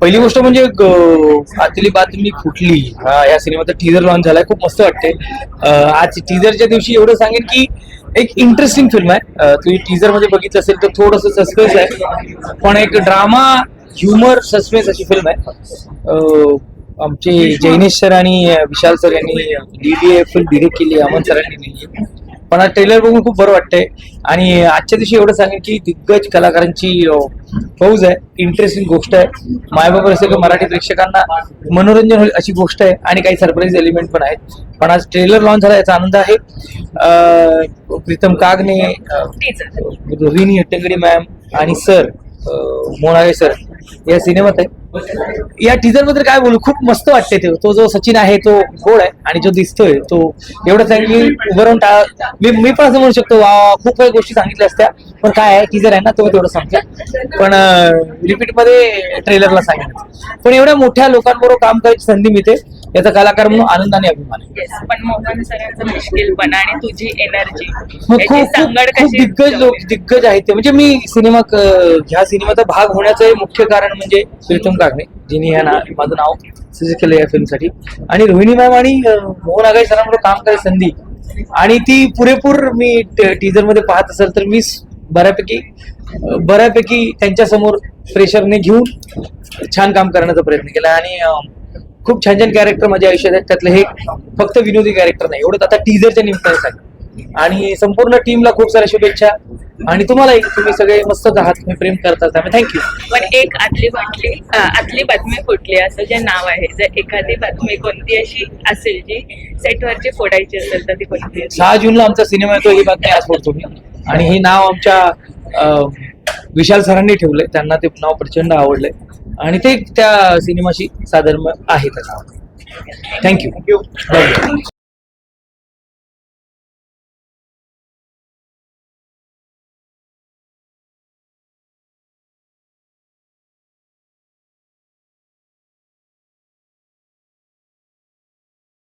पहिली गोष्ट म्हणजे आतली बातमी फुटली. हा या सिनेमाचा टीजर लॉन्च झालाय खूप मस्त वाटते आज टीजरच्या दिवशी एवढं सांगेन की एक इंटरेस्टिंग फिल्म आहे. तुम्ही टीजरमध्ये बघितलं असेल तर थोडस सस्पेन्स आहे. पण एक ड्रामा ह्युमर सस्पेन्स अशी फिल्म आहे. आमचे जैनेश सर आणि विशाल सर यांनी डीडीए फिल्म डिरेक्ट केली अमन सरांनी लिहिली पण हा ट्रेलर बघून खूप बरं वाटतंय. आणि आजच्या दिवशी एवढं सांगेन की दिग्गज कलाकारांची फौज आहे. इंटरेस्टिंग गोष्ट आहे. मायबाप असेल की मराठी प्रेक्षकांना मनोरंजन होईल अशी गोष्ट आहे. आणि काही सरप्राईज एलिमेंट पण आहेत. पण आज ट्रेलर लॉन्च झाला याचा आनंद आहे. प्रीतम कागने रोहिणी हट्टंगडी मॅम आणि सर मोनाळे सर या सिनेमात आहे या टीजरबद्दल काय बोलू? खूप मस्त वाटते ते. तो जो सचिन आहे तो गोड आहे आणि जो दिसतोय तो एवढंच आहे की उभं राहून मी मी पण असं म्हणू शकतो वा खूप काही गोष्टी सांगितल्या असत्या. पण काय आहे टीजर आहे ना तो तेवढं सांगतो. पण रिपीटमध्ये ट्रेलरला सांगितलं. पण एवढ्या मोठ्या लोकांबरोबर काम करायची संधी मिळते. याचा कलाकार म्हणून आनंद आणि अभिमान आहे. येस पण मोहन सरांचा मुश्किलपणा आणि तुझी एनर्जी मग याची खूप सांगड खूप खूप कशी दिग्गज लोक दिग्गज आहेत ते. म्हणजे मी सिनेमा क- ह्या सिनेमाचा भाग होण्याचं हे मुख्य कारण म्हणजे प्रीतम कागणे जिने ह्या ना माझं नाव सजेस्ट केलं या फिल्मसाठी. आणि रोहिणी मॅम आणि अं, मोहन आगाई सरांबरोबर काम करायची संधी. आणि ती पुरेपूर मी टीजरमध्ये पाहत असेल तर मी स- बऱ्यापैकी अं, बऱ्यापैकी त्यांच्यासमोर प्रेशरने घेऊन छान काम करण्याचा प्रयत्न केला. आणि अं, खूप छान छान कॅरेक्टर माझ्या आयुष्यात आहेत. त्यातलं हे फक्त विनोदी कॅरेक्टर नाही एवढं आता टीजरच्या निमित्ताने सांग आणि संपूर्ण टीमला खूप साऱ्या शुभेच्छा. आणि तुम्हालाही तुम्ही सगळे मस्तच आहात. तुम्ही प्रेम त्यामुळे थँक्यू पण एक आतली बाटली आतली बातमी फुटली. असं जे नाव आहे जर एखादी बातमी कोणती अशी असेल जी सेटवरची फोडायची असेल तर ती कोणती? सहा जूनला आमचा सिनेमा येतो. ही बातमी आज फोडतो मी. आणि हे नाव आमच्या विशाल सरांनी ठेवलंय. त्यांना ते नाव प्रचंड आवडलंय. आणि ते त्या सिनेमाशी साधर्म आहे त्याचं थँक्यू